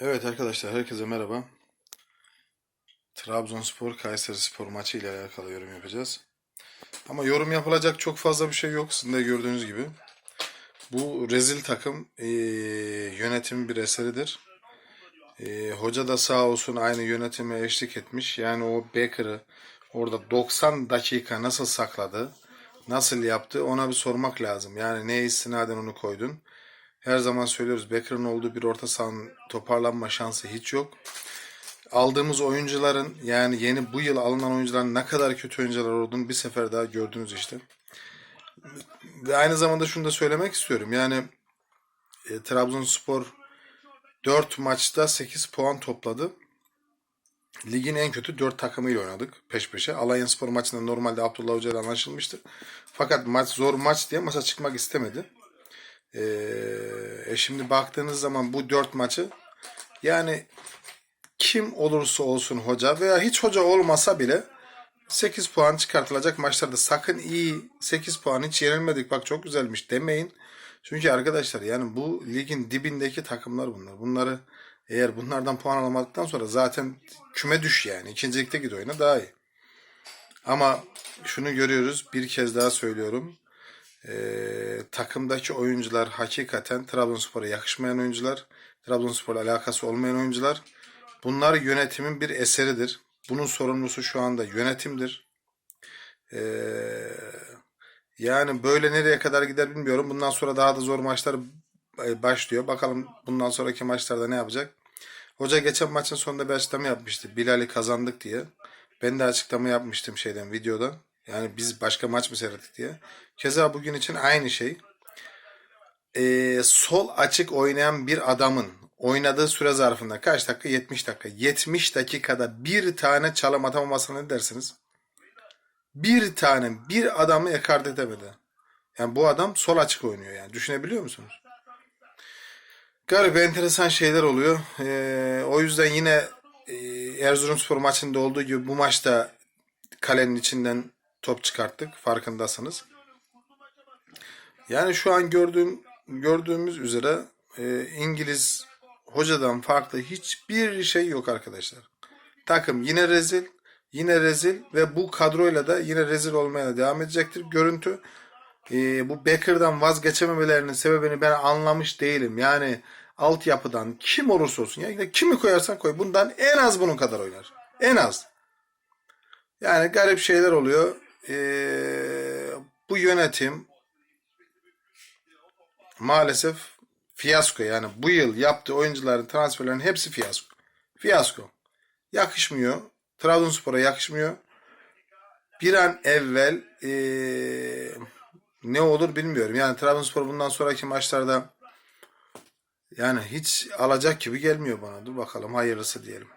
Evet arkadaşlar herkese merhaba. Trabzonspor Kayserispor maçı ile alakalı yorum yapacağız. Ama yorum yapılacak çok fazla bir şey yok. Sizin de gördüğünüz gibi. Bu rezil takım eee yönetimin bir eseridir. Eee, hoca da sağ olsun aynı yönetime eşlik etmiş. Yani o Baker'ı orada 90 dakika nasıl sakladı, nasıl yaptı ona bir sormak lazım. Yani neye istinaden onu koydun? Her zaman söylüyoruz Becker'ın olduğu bir orta sahanın toparlanma şansı hiç yok. Aldığımız oyuncuların yani yeni bu yıl alınan oyuncuların ne kadar kötü oyuncular olduğunu bir sefer daha gördünüz işte. Ve aynı zamanda şunu da söylemek istiyorum. Yani e, Trabzonspor 4 maçta 8 puan topladı. Ligin en kötü 4 takımıyla oynadık peş peşe. Alanyaspor maçında normalde Abdullah Hoca ile anlaşılmıştı. Fakat maç zor maç diye maça çıkmak istemedi. Ee, e şimdi baktığınız zaman bu dört maçı yani kim olursa olsun hoca veya hiç hoca olmasa bile 8 puan çıkartılacak maçlarda sakın iyi 8 puan hiç yenilmedik bak çok güzelmiş demeyin. Çünkü arkadaşlar yani bu ligin dibindeki takımlar bunlar. Bunları eğer bunlardan puan alamadıktan sonra zaten küme düş yani. İkinci ligde git oyna daha iyi. Ama şunu görüyoruz bir kez daha söylüyorum. Ee, takımdaki oyuncular hakikaten Trabzonspor'a yakışmayan oyuncular. Trabzonspor'la alakası olmayan oyuncular. Bunlar yönetimin bir eseridir. Bunun sorumlusu şu anda yönetimdir. Ee, yani böyle nereye kadar gider bilmiyorum. Bundan sonra daha da zor maçlar e, başlıyor. Bakalım bundan sonraki maçlarda ne yapacak. Hoca geçen maçın sonunda bir açıklama yapmıştı. Bilal'i kazandık diye. Ben de açıklama yapmıştım şeyden videoda. Yani biz başka maç mı seyrettik diye. Keza bugün için aynı şey. Ee, sol açık oynayan bir adamın oynadığı süre zarfında kaç dakika? 70 dakika. 70 dakikada bir tane çalım atamamasına ne dersiniz? Bir tane bir adamı ekart edemedi. Yani bu adam sol açık oynuyor yani. Düşünebiliyor musunuz? Garip enteresan şeyler oluyor. Ee, o yüzden yine e, Erzurumspor maçında olduğu gibi bu maçta kalenin içinden top çıkarttık farkındasınız. Yani şu an gördüğüm gördüğümüz üzere e, İngiliz hocadan farklı hiçbir şey yok arkadaşlar. Takım yine rezil, yine rezil ve bu kadroyla da yine rezil olmaya devam edecektir. Görüntü e, bu Becker'dan vazgeçememelerinin sebebini ben anlamış değilim. Yani altyapıdan kim olursa olsun ya kimi koyarsan koy bundan en az bunun kadar oynar. En az. Yani garip şeyler oluyor. Ee, bu yönetim maalesef fiyasko. Yani bu yıl yaptığı oyuncuların transferlerin hepsi fiyasko. Fiyasko. Yakışmıyor. Trabzonspor'a yakışmıyor. Bir an evvel ee, ne olur bilmiyorum. Yani Trabzonspor bundan sonraki maçlarda yani hiç alacak gibi gelmiyor bana. Dur bakalım hayırlısı diyelim.